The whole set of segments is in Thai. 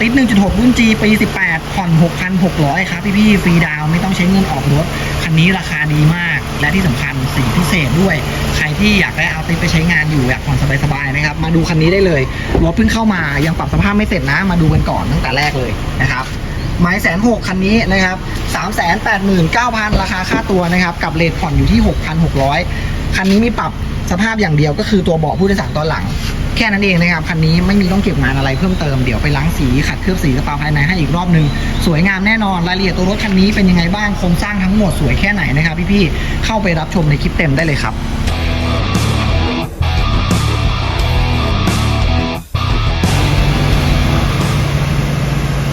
ติส1.6 รุ่น G ปี 18 ผ่อน 6,600 ครับ พี่ๆฟรีดาวไม่ต้องใช้เงินออกรถ คันนี้ราคาดีมาก และที่สำคัญสีพิเศษด้วย ใครที่อยากได้เอาติสไปใช้งานอยู่ อยากผ่อนสบายๆนะครับ มาดูคันนี้ได้เลย รถเพิ่งเข้ามา ยังปรับสภาพไม่เสร็จนะ มาดูกันก่อนตั้งแต่แรกเลยนะครับไม้แสนหกคันนี้นะครับสามแสนแปดหมื่นเก้าพันราคาค่าตัวนะครับกับเลทผ่อนอยู่ที่6,600คันนี้มีปรับสภาพอย่างเดียวก็คือตัวเบาะผู้โดยสารตอนหลัง แค่นั้นเองนะครับคันนี้ไม่มีต้องเก็บงานอะไรเพิ่มเติมเดี๋ยวไปล้างสีขัดเคลือบสีกระเป๋าภายในให้อีกรอบหนึง สวยงามแน่นอนรายละเอียดตัวรถคันนี้เป็นยังไงบ้างโครงสร้างทั้งหมดสวยแค่ไหนนะครับพี่ๆเข้าไปรับชมในคลิปเต็มได้เลยครับ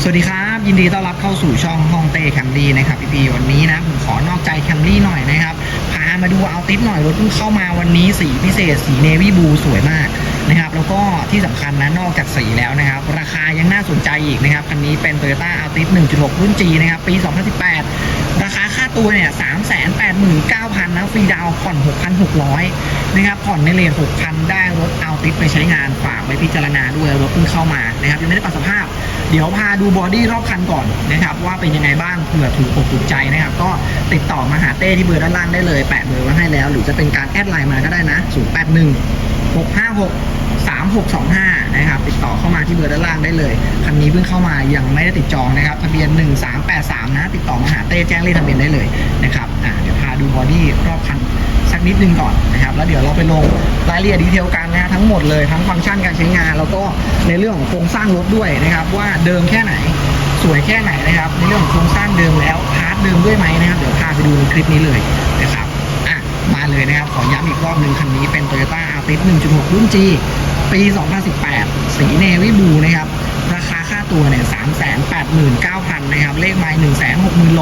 สวัสดีครับ ยินดีต้อนรับเข้าสู่ช่องห้องเต้แคมรี่นะครับพี่พีวันนี้นะผมขอนอกใจแคมรี่หน่อยนะครับพามาดูเอาติสหน่อยรถเพิ่งเข้ามาวันนี้สีพิเศษสีเนวี่บูสวยมากนะครับแล้วก็ที่สำคัญนะนอกจากสีแล้วนะครับราคายังน่าสนใจอีกนะครับคันนี้เป็น Toyota Altis 1.6 รุ่น G นะครับปี 2018 ราคาค่าตัวเนี่ย389,000นะ ฟรีดาวผ่อน 6,600 นะครับ ผ่อนในเลท6,000 ได้รถเอาติดไปใช้งานฝากไว้พิจารณาด้วยรถเพิ่งเข้ามานะครับ ยังไม่ได้ปรับสภาพ เดี๋ยวพาดูบอดี้รอบคันก่อนนะครับ ว่าเป็นยังไงบ้างเผื่อถูกอกถูกใจนะครับ ก็ติดต่อมาหาเต้ที่เบอร์ด้านล่างได้เลยแปะเบอร์ไว้ให้แล้ว หรือจะเป็นการแอดไลน์มาก็ได้นะ081 656 3625 นะครับ ติดต่อเข้ามาที่เบอร์ด้านล่างได้เลย คันนี้เพิ่งเข้ามายังไม่ได้ติดจองนะครับ ทะเบียน 1383 นะ ติดต่อมาหาเต้แจ้งเลขทะเบียนได้เลยนะครับอ่าเดี๋ยวพาดูบอดี้รอบคันสักนิดนึงก่อนนะครับ แล้วเดี๋ยวเราไปลงรายละเอียดดีเทลกันนะฮะทั้งหมดเลยทั้งฟังก์ชันการใช้งาน แล้วก็ในเรื่องของโครงสร้างรถด้วยนะครับ ว่าเดิมแค่ไหนสวยแค่ไหนนะครับ ในเรื่องของโครงสร้างเดิมแล้วพาร์ทเดิมด้วยไหมนะครับ เดี๋ยวพาไปดูในคลิปนี้เลยนะครับ เลยนะครับ ขอย้ำอีกรอบหนึ่งคันนี้เป็น Toyota Altis 1.6 รุ่น G ปี 2018 สีเนวิบูนะครับ ราคาค่าตัวเนี่ย 389,000 นะครับ เลขไมล์160,000 โล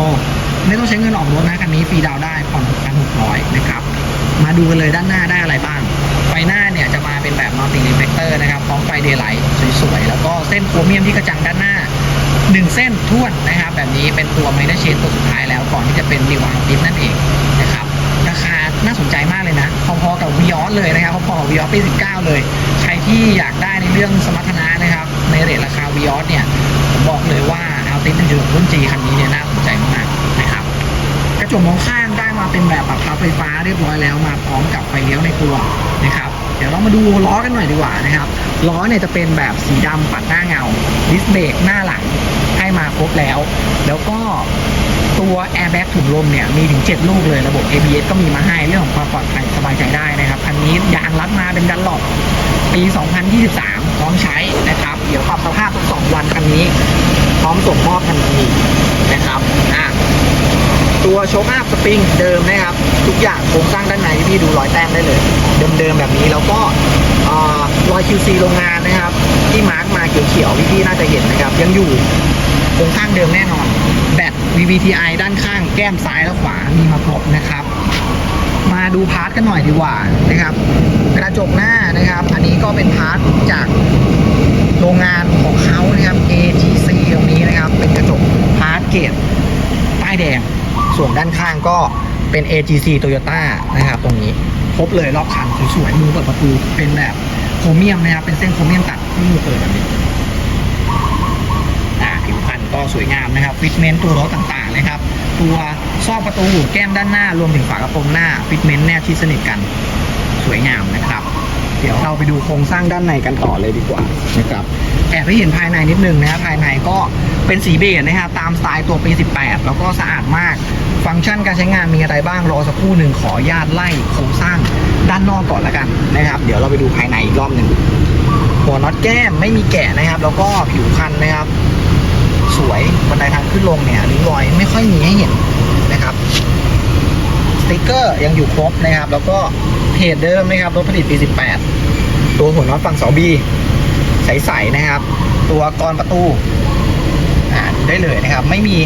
ไม่ต้องใช้เงินออกรถนะคันนี้ฟรีดาวได้ผ่อน 6,600 นะครับ มาดูกันเลยด้านหน้าได้อะไรบ้าง ไฟหน้าเนี่ยจะมาเป็นแบบมัลติรีเฟกเตอร์นะครับพร้อมไฟเดย์ไลท์สวยๆ แล้วก็เส้นโครเมียมที่กระจังด้านหน้า1เส้นท้วนนะครับ แบบนี้เป็นตัวไมเนอร์เชนตัวสุดท้ายแล้วก่อนที่จะเป็นนิวอาร์ติสนั่นเองนะครับ ราคาน่าสนใจมากเลยนะ พอๆกับวิออสเลยนะครับ พอๆกับวิออสปี 19 เลย ใครที่อยากได้ในเรื่องสมรรถนะนะครับ ในเรทราคาวิออสเนี่ยผมบอกเลยว่าเอาติส1.6รุ่น G คันนี้เนี่ยน่าสนใจมากนะครับ กระจกมองข้างได้มาเป็นแบบปรับพับไฟฟ้าเรียบร้อยแล้วมาพร้อมกับไฟเลี้ยวในตัวนะครับเดี๋ยวเรามาดูล้อกันหน่อยดีกว่านะครับ ล้อเนี่ยจะเป็นแบบสีดำปัดหน้าเงาดิสเบรกหน้าหลังให้มาครบแล้ว แล้วก็ ตัวแอร์แบ็กถุงลมเนี่ยมีถึง 7 ลูกเลยระบบ ABS ก็มีมาให้เรื่องของความปลอดภัยสบายใจได้นะครับคันนี้ยางรัดมาเป็นดันหลอกปี 2023 พร้อมใช้นะครับ เดี๋ยวปรับสภาพทุกสองวันคันนี้ พร้อมส่งมอบทันทีนะครับอะตัวโชคอัพสปริงเดิมนะครับ ทุกอย่างโครงสร้างด้านในพี่ดูรอยแต้มได้เลย เดิมๆแบบนี้แล้วก็อ่ารอย QC โรงงานนะครับ ที่มาร์กมาเขียวๆพี่ๆน่าจะเห็นนะครับ ยังอยู่โครงสร้างเดิมแน่นอนแบต VVTi ด้านข้างแก้มซ้ายและขวามีมาครบนะครับ มาดูพาร์ทกันหน่อยดีกว่านะครับ กระจกหน้านะครับ อันนี้ก็เป็นพาร์ทจากโรงงานของเขานะครับ AGC ตรงนี้นะครับ เป็นกระจกพาร์ทเกตป้ายแดง ส่วนด้านข้างก็เป็น AGC Toyota นะครับ ตรงนี้ครบเลยรอบคันสวยๆมือเปิดประตูเป็นแบบโครเมียมนะครับ เป็นเส้นโครเมียมตัดที่มือเปิดแบบนี้ สวยงามนะครับฟิตเมนต์ตัวรถต่างๆนะครับ ตัวซอกประตูแก้มด้านหน้ารวมถึงฝากระโปรงหน้าฟิตเมนต์แนบชิดสนิทกันสวยงามนะครับ เดี๋ยวเราไปดูโครงสร้างด้านในกันต่อเลยดีกว่านะครับแอบให้เห็นภายในนิดนึงนะครับภายในก็เป็นสีเบจนะครับตามสไตล์ตัวปี 18 แล้วก็สะอาดมาก ฟังก์ชันการใช้งานมีอะไรบ้างรอสักครู่หนึ่งขออนุญาตไล่โครงสร้างด้านนอกก่อนละกันนะครับ เดี๋ยวเราไปดูภายในอีกรอบหนึ่งหัวน็อตแก้มไม่มีแกะนะครับ แล้วก็ผิวคันนะครับ สวยบันไดทางขึ้นลงเนี่ยริ้วรอยไม่ค่อยมีให้เห็นนะครับสติกเกอร์ยังอยู่ครบนะครับ แล้วก็เพจเดิมนะครับรถผลิตปี 18 ตัวหัวน็อตฝั่งเสาบีใสๆนะครับ ตัวกรอนประตูอ่าดูได้เลยนะครับ ไม่มี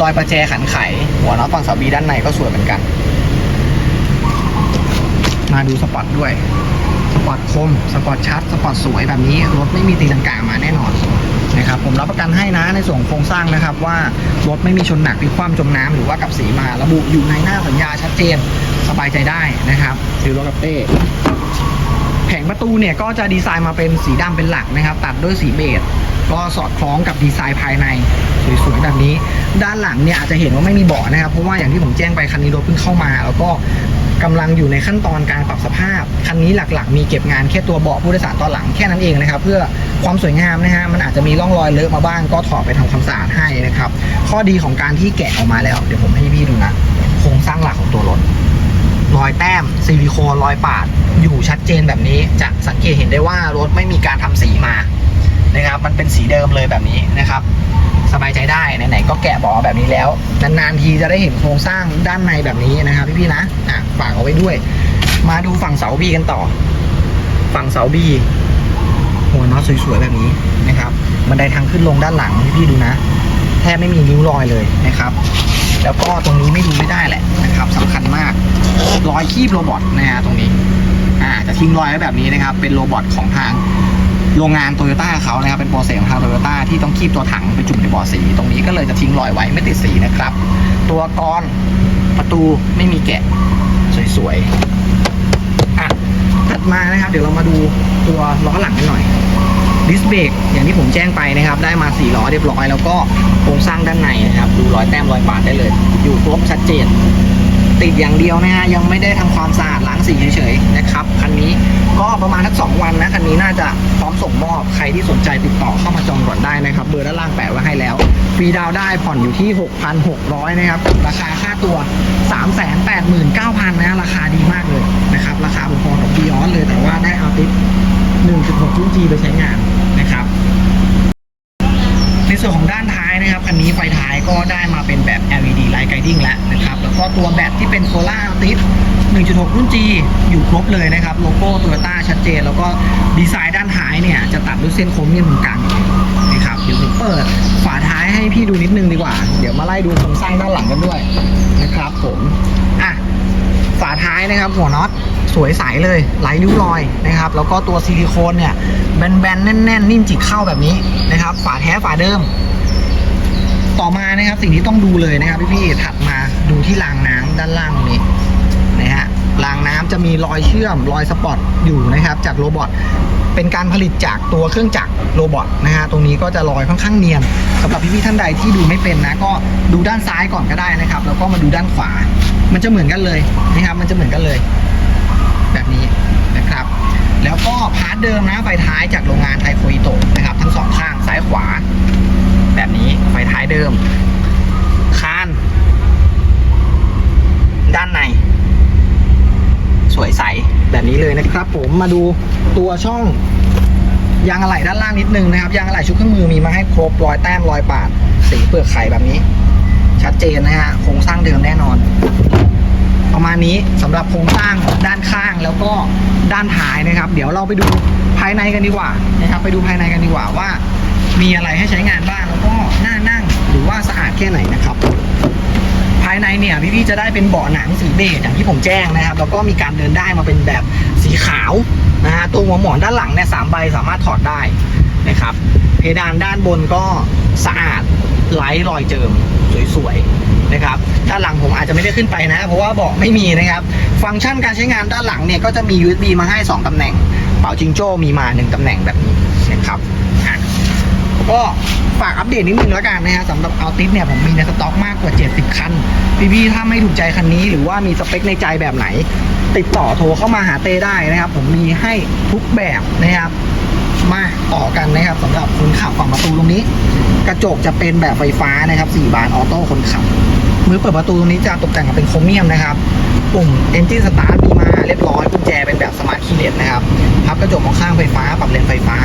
รอยประแจขันไข หัวน็อตฝั่งเสาบีด้านในก็สวยเหมือนกัน มาดูสปอตด้วย สปอร์ตคม สปอร์ตชัด สปอร์ตสวยแบบนี้ รถไม่มีตีลังกามาแน่นอนนะครับผมรับประกันให้นะในส่วนโครงสร้างนะครับว่ารถไม่มีชนหนักพลิกคว่ำจมน้ำหรือว่ากับสีมาระบุอยู่ในหน้าสัญญาชัดเจนสบายใจได้นะครับซื้อรถกับเต้แผงประตูเนี่ยก็จะดีไซน์มาเป็นสีดำเป็นหลักนะครับ ตัดด้วยสีเบจก็สอดคล้องกับดีไซน์ภายในสวยๆแบบนี้ ด้านหลังเนี่ยอาจจะเห็นว่าไม่มีเบาะนะครับ เพราะว่าอย่างที่ผมแจ้งไปคันนี้รถเพิ่งเข้ามา แล้วก็ กำลังอยู่ในขั้นตอนการปรับสภาพ คันนี้หลักๆ มีเก็บงานแค่ตัวเบาะผู้โดยสารตอนหลังแค่นั้นเองนะครับ เพื่อความสวยงามนะฮะมันอาจจะมีร่องรอยเลอะมาบ้างก็ถอดไปทำความสะอาดให้นะครับ ข้อดีของการที่แกะออกมาแล้ว เดี๋ยวผมให้พี่ดูนะโครงสร้างหลักของตัวรถรอยแต้มซิลิโคนรอยปาด อยู่ชัดเจนแบบนี้จะสังเกตเห็นได้ว่ารถไม่มีการทำสีมานะครับ มันเป็นสีเดิมเลยแบบนี้นะครับ สบายใจได้ไหนๆก็แกะบอกแบบนี้แล้ว นานๆทีจะได้เห็นโครงสร้างด้านในแบบนี้นะครับพี่ๆนะอะฝากเอาไว้ด้วย มาดูฝั่งเสาบีกันต่อ ฝั่งเสาบีหัวน็อตสวยๆแบบนี้นะครับบันไดทางขึ้นลงด้านหลังพี่ๆดูนะ แทบไม่มีริ้วรอยเลยนะครับ แล้วก็ตรงนี้ไม่ดูไม่ได้แหละนะครับสำคัญมากรอยคีบโรบอทนะฮะตรงนี้อ่าจะทิ้งรอยไว้แบบนี้นะครับ เป็นโรบอทของทาง โรงงานโตโยต้าเขานะครับเป็นโปรเซสของทางโตโยต้าที่ต้องคีบตัวถังไปจุ่มในบ่อสี ตรงนี้ก็เลยจะทิ้งรอยไว้ไม่ติดสีนะครับ ตัวกรประตูไม่มีแกะสวยๆอะถัดมานะครับ เดี๋ยวเรามาดูตัวล้อหลังกันหน่อยดิสเบรกอย่างที่ผมแจ้งไปนะครับ ได้มา4ล้อเรียบร้อยแล้วก็โครงสร้างด้านในนะครับ ดูรอยแต้มรอยปาดได้เลย อยู่ครบชัดเจน ติดอย่างเดียวนะฮะยังไม่ได้ทำความสะอาดล้างสีเฉยๆนะครับคันนี้ ก็ประมาณทักสองวันนะคันนี้น่าจะพร้อมส่งมอบใครที่สนใจติดต่อเข้ามาจองก่อนได้นะครับเบอร์ด้านล่างแปะไว้ให้แล้วฟรีดาวได้ผ่อนอยู่ที่ 6,600นะครับราคาค่าตัว 389,000นะฮะราคาดีมากเลยนะครับราคาบุพอๆกับบีออนเลยแต่ว่าได้เอาติด1.6รุ่น G ไปใช้งานนะครับในส่วนของด้านท้ายนะครับคันนี้ไฟท้ายก็ได้มาเป็นแบบ LED Light Guiding แล้วนะครับแล้วก็ตัวแบตที่เป็น Solar Altis 1.6 รุ่น G อยู่ครบเลยนะครับ โลโก้โตโยต้าชัดเจน แล้วก็ดีไซน์ด้านท้ายเนี่ย จะตัดด้วยเส้นโค้งเงียบตรงกลางนะครับเดี๋ยวผมเปิดฝาท้ายให้พี่ดูนิดนึงดีกว่า เดี๋ยวมาไล่ดูโครงสร้างด้านหลังกันด้วยนะครับผมอะฝาท้ายนะครับหัวน็อตสวยใสเลยไร้ริ้วรอยนะครับ แล้วก็ตัวซิลิโคนเนี่ย แบนๆ แน่นๆ นิ่มจิกเข้าแบบนี้นะครับ ฝาแท้ฝาเดิม ต่อมานะครับสิ่งที่ต้องดูเลยนะครับพี่ๆถัดมาดูที่รางน้ำด้านล่างนี้ นะฮะรางน้ำจะมีรอยเชื่อมรอยสปอตอยู่นะครับจากโรบอทเป็นการผลิตจากตัวเครื่องจักรโรบอทนะฮะตรงนี้ก็จะรอยค่อนข้างเนียนสำหรับพี่ๆท่านใดที่ดูไม่เป็นนะก็ดูด้านซ้ายก่อนก็ได้นะครับ แล้วก็มาดูด้านขวา มันจะเหมือนกันเลยนะครับมันจะเหมือนกันเลย แบบนี้นะครับ แล้วก็พาร์ทเดิมนะไฟท้ายจากโรงงานไทโคอิโตะนะครับทั้งสองข้างซ้ายขวา แบบนี้ไฟท้ายเดิมคาน ด้านใน วยใสแบบนี้เลยนะครับผมมาดูตัวช่องยางอะไหล่ด้านล่างนิดนึงนะครับยางอะไหล่ชุดเครื่องมือมีมาให้ครบรอยแต้มรอยปาดสีเปลือกไข่แบบนี้ ชัดเจนนะฮะโครงสร้างเดิมแน่นอน ประมาณนี้สำหรับโครงสร้างด้านข้างแล้วก็ด้านท้ายนะครับ เดี๋ยวเราไปดูภายในกันดีกว่านะครับ ไปดูภายในกันดีกว่าว่า มีอะไรให้ใช้งานบ้าง พี่ๆจะได้เป็นเบาะหนังสีเบจอย่างที่ผมแจ้งนะครับแล้วก็มีการเดินได้มาเป็นแบบสีขาวนะฮะตัวหัวหมอนด้านหลังเนี่ยสามใบสามารถถอดได้นะครับเพดานด้านบนก็สะอาดไร้รอยเจิมสวยๆนะครับด้านหลังผมอาจจะไม่ได้ขึ้นไปนะ เพราะว่าเบาะไม่มีนะครับ ฟังก์ชันการใช้งานด้านหลังเนี่ยก็จะมี USB มาให้ 2 ตำแหน่ง เป่าจิงโจ้มีมา 1 ตำแหน่งแบบนี้นะครับ ก็ฝากอัปเดตนิดนึงแล้วกันนะฮะสำหรับเอาติสเนี่ยผมมีในสต็อกมากกว่า 70 คัน พี่ๆถ้าไม่ถูกใจคันนี้หรือว่ามีสเปคในใจแบบไหน ติดต่อโทรเข้ามาหาเต้ได้นะครับ ผมมีให้ทุกแบบนะครับ มาต่อกันนะครับสำหรับคนขับฝั่งประตูตรงนี้ กระจกจะเป็นแบบไฟฟ้านะครับ 4 บานออโต้คนขับมือเปิดประตูตรงนี้จะตกแต่งมาเป็นโครเมียมนะครับ ปุ่ม Engine Start มีมาเรียบร้อยกุญแจเป็นแบบสมาร์ทคีย์เลสนะครับพับกระจกมองข้างไฟฟ้า ปรับเลนไฟฟ้า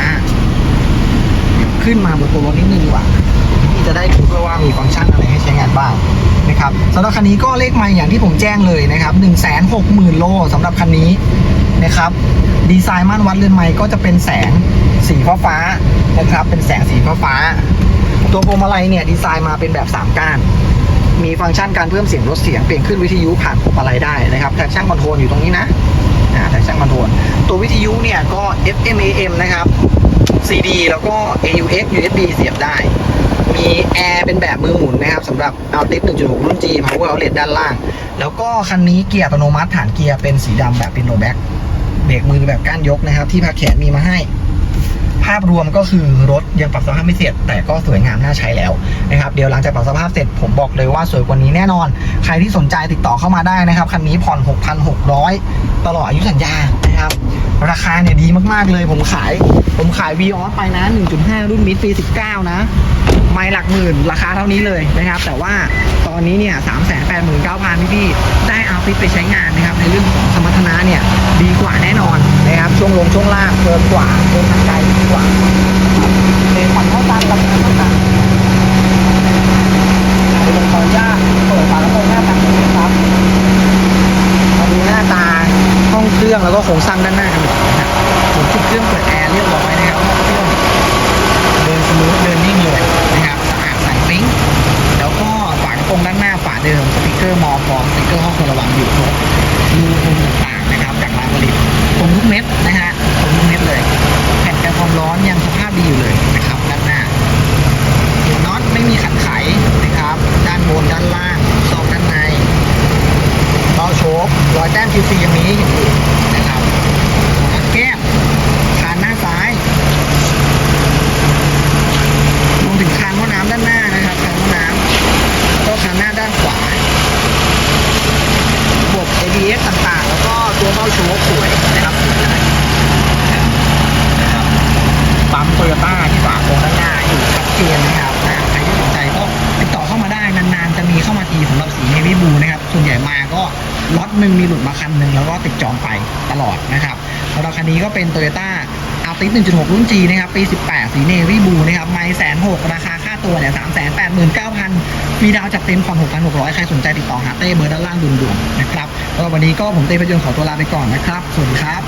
ขึ้นมาบนตัวรถนิดนึงดีกว่าที่จะได้ดูด้วยว่ามีฟังก์ชันอะไรให้ใช้งานบ้างนะครับสำหรับคันนี้ก็เลขไมล์อย่างที่ผมแจ้งเลยนะครับ1 6 0 0 0 0 โลสำหรับคันนี้นะครับดีไซน์ม่านวัดเรือนไมล์ก็จะเป็นแสงสีฟ้าฟ้านะครับเป็นแสงสีฟ้าฟ้า ตัวพวงมาลัยเนี่ยดีไซน์มาเป็นแบบ 3 ก้าน มีฟังก์ชันการเพิ่มเสียงลดเสียงเปลี่ยนขึ้นวิทยุผ่านพวงมาลัยได้นะครับแท็กชั่นคอนโทรลอยู่ตรงนี้นะแท็กชั่นคอนโทรลตัววิทยุเนี่ยก็ FM AM นะครับ CD แล้วก็ AUX USB เสียบได้ มีแอร์เป็นแบบมือหมุนนะครับสำหรับ Altis 1.6 รุ่น G Power Outlet ด้านล่าง แล้วก็คันนี้เกียร์อัตโนมัติฐานเกียร์เป็นสีดำแบบ Pino Back เบรกมือแบบก้านยกนะครับ ที่พักแขนมีมาให้ ภาพรวมก็คือรถยังปรับสภาพไม่เสร็จ แต่ก็สวยงามน่าใช้แล้วนะครับเดี๋ยวหลังจากปรับสภาพเสร็จผมบอกเลยว่าสวยกว่านี้แน่นอน ใครที่สนใจติดต่อเข้ามาได้นะครับคันนี้ผ่อน 6,600 ตลอดอายุสัญญานะครับ ราคาเนี่ยดีมากๆเลยผมขาย ผมขาย v ีออสไปนะ 1.5 รุ่นมิดปี 19 นะ ไม่หลักหมื่น ราคาเท่านี้เลยนะครับ แต่ว่าตอนนี้เนี่ย 389,000พี่พี่ๆได้เอาฟิตไปใช้งานนะครับ ในเรื่องของสมรรถนะเนี่ยดีกว่าแน่นอนนะครับ ช่วงลงช่วงล่างเพิ่มกว่าเพิ่มทางไกลดีกว่าในผ่อนเท่ากันราคาเท่ากันเดี๋ยวผมขออนุญาตเปิดฝากระโปรงหน้าตังค์นะครับมาดูหน้าตาห้องเครื่องแล้วก็โครงสร้างด้าน ดมาคันหนึ่งแล้วก็ติดจองไปตลอดนะครับสำหรับคันนี้ก็เป็น Toyota a l t i s 1.6 รุ่น G นะครับ ปี 18 สีเนวี่บูนะครับ ไม่แสนหกราคาค่าตัวเนี่ย389,000มีดาวจัดเต็มผ่อน6,600ใครสนใจติดต่อหาเต้เบอร์ด้านล่างด่วนๆนะครับแล้ววันนี้ก็ผมเต้พยนต์ขอตัวลาไปก่อนนะครับ สวัสดีครับ